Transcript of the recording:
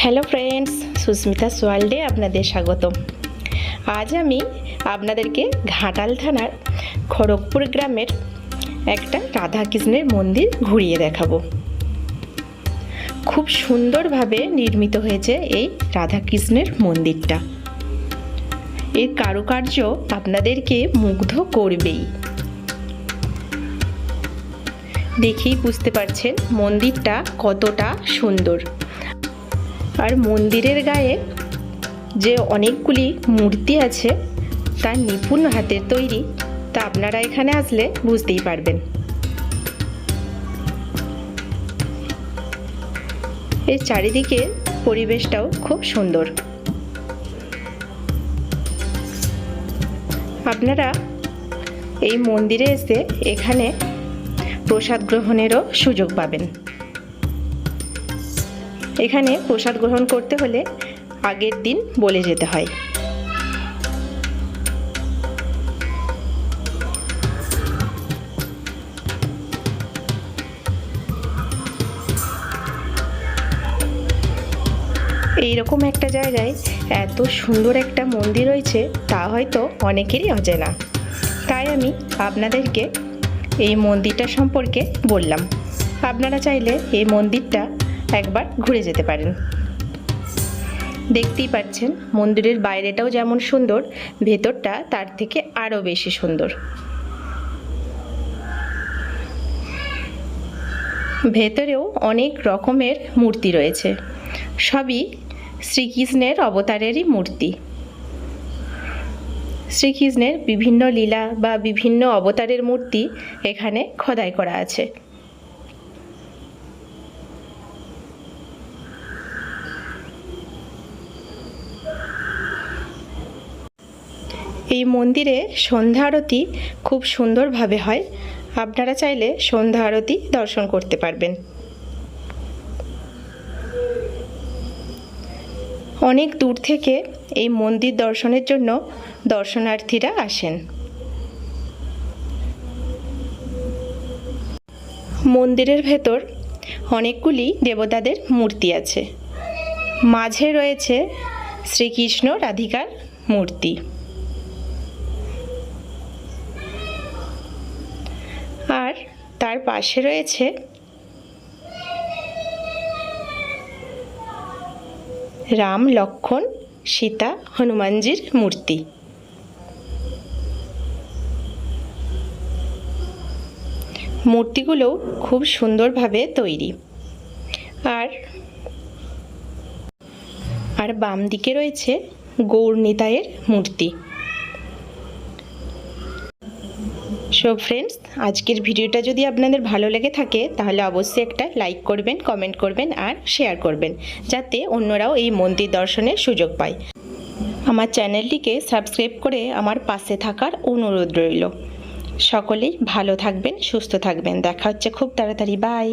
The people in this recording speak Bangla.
হ্যালো ফ্রেন্ডস, সুস্মিতা সোয়াল্ডে আপনাদের স্বাগত আজ আমি আপনাদেরকে ঘাটাল থানার খড়গপুর গ্রামের একটা রাধাকৃষ্ণের মন্দির ঘুরিয়ে দেখাবো। খুব সুন্দরভাবে নির্মিত হয়েছে এই রাধাকৃষ্ণের মন্দিরটা। এর কারুকার্য আপনাদেরকে মুগ্ধ করবেই। দেখেই বুঝতে পারছেন মন্দিরটা কতটা সুন্দর। আর মন্দিরের গায়ে যে অনেকগুলি মূর্তি আছে, তা নিপুণ হাতের তৈরি, তা আপনারা এখানে আসলে বুঝতেই পারবেন। এর চারিদিকে পরিবেশটাও খুব সুন্দর। আপনারা এই মন্দিরে এসে এখানে প্রসাদ গ্রহণেরও সুযোগ পাবেন। এখানে প্রসাদ গ্রহণ করতে হলে আগের দিন বলে যেতে হয়। এইরকম একটা জায়গায় এত সুন্দর একটা মন্দির রয়েছে, তা হয়তো অনেকেরই অজানা। তাই আমি আপনাদেরকে এই মন্দিরটা সম্পর্কে বললাম। আপনারা চাইলে এই মন্দিরটা একবার ঘুরে যেতে পারেন। দেখতেই পাচ্ছেন, মন্দিরের বাইরেটাও যেমন সুন্দর, ভেতরটা তার থেকে আরও বেশি সুন্দর। ভেতরেও অনেক রকমের মূর্তি রয়েছে। সবই শ্রীকৃষ্ণের অবতারেরই মূর্তি। শ্রীকৃষ্ণের বিভিন্ন লীলা বা বিভিন্ন অবতারের মূর্তি এখানে খোদাই করা আছে। এই মন্দিরে সন্ধ্যা আরতি খুব সুন্দরভাবে হয়। আপনারা চাইলে সন্ধ্যা আরতি দর্শন করতে পারবেন। অনেক দূর থেকে এই মন্দির দর্শনের জন্য দর্শনার্থীরা আসেন। মন্দিরের ভেতর অনেকগুলি দেবতাদের মূর্তি আছে। মাঝে রয়েছে শ্রীকৃষ্ণ রাধিকার মূর্তি আর তার পাশে রয়েছে রাম লক্ষণ, সীতা, হনুমানজির মূর্তি। মূর্তিগুলো খুব সুন্দরভাবে তৈরি। আর আর বাম দিকে রয়েছে গৌর নিতাইয়ের মূর্তি। সো ফ্রেন্ডস, আজকের ভিডিওটা যদি আপনাদের ভালো লেগে থাকে, তাহলে অবশ্যই একটা লাইক করবেন, কমেন্ট করবেন আর শেয়ার করবেন, যাতে অন্যরাও এই মন্দির দর্শনের সুযোগ পায়। আমার চ্যানেলটিকে সাবস্ক্রাইব করে আমার পাশে থাকার অনুরোধ রইল। সকলেই ভালো থাকবেন, সুস্থ থাকবেন। দেখা হচ্ছে খুব তাড়াতাড়ি। বাই।